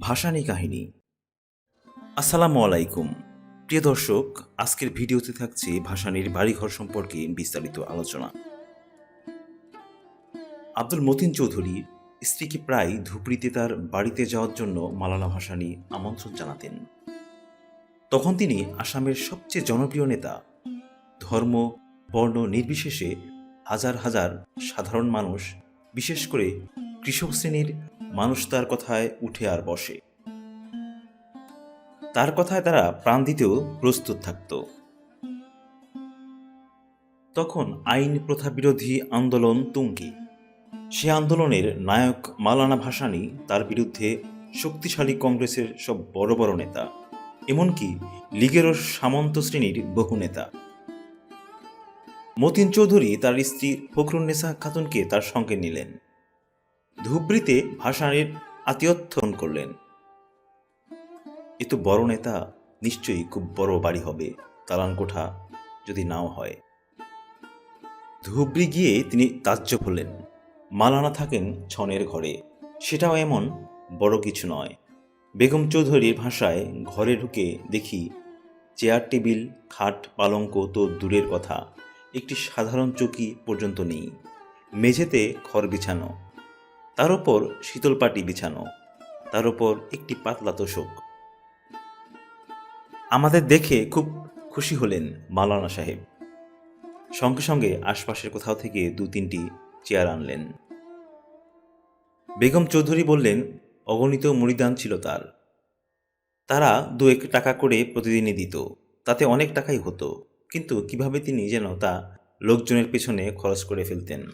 ভাসানী কাহিনী। আসসালামু আলাইকুম। প্রিয় দর্শক, আজকের ভিডিওতে থাকছে ভাসানীর বাড়িঘর সম্পর্কে বিস্তারিত আলোচনা। আব্দুল মতিন চৌধুরী স্ত্রীকে প্রায় ধুপড়িতে তার বাড়িতে যাওয়ার জন্য মালানা ভাসানী আমন্ত্রণ জানাতেন। তখন তিনি আসামের সবচেয়ে জনপ্রিয় নেতা। ধর্ম, বর্ণ নির্বিশেষে হাজার হাজার সাধারণ মানুষ, বিশেষ করে কৃষক শ্রেণির মানুষ তার কথায় উঠে আর বসে। তার কথায় তারা প্রাণ দিতেও প্রস্তুত থাকত। তখন আইন প্রথা বিরোধী আন্দোলন তুঙ্গি। সে আন্দোলনের নায়ক মালানা ভাসানী তার বিরুদ্ধে শক্তিশালী কংগ্রেসের সব বড় বড় নেতা, এমনকি লীগেরও সামন্ত শ্রেণির বহু নেতা। মতিন চৌধুরী তার স্ত্রী ফখরুন্নেসা খাতুনকে তার সঙ্গে নিলেন। ধুবড়িতে ভাসানের আত্মীয়ত্বন করলেন। এ তো বড় নেতা, নিশ্চয়ই খুব বড় বাড়ি হবে, তালানকোঠা যদি নাও হয়। ধুবড়ি গিয়ে তিনি তাজ্য হলেন মালানা থাকেন ছনের ঘরে। সেটাও এমন বড় কিছু নয়। বেগম চৌধুরীর ভাষায় ঘরে ঢুকে দেখি চেয়ার, টেবিল, খাট, পালঙ্ক তো দূরের কথা। একটি সাধারণ চৌকি পর্যন্ত নেই। মেঝেতে খড় বিছানো। তার ওপর শীতল পাটি বিছানো, তার ওপর একটি পাতলা তোষক। আমাদের দেখে খুব খুশি হলেন মালানা সাহেব। সঙ্গে সঙ্গে আশপাশের কোথাও থেকে দু তিনটি চেয়ার আনলেন। বেগম চৌধুরী বললেন, অগণিত মরিদান ছিল তার। তারা দু এক টাকা করে প্রতিদিনই দিত, তাতে অনেক টাকাই হতো, কিন্তু কীভাবে তিনি যেন তা লোকজনের পেছনে খরচ করে ফেলতেন।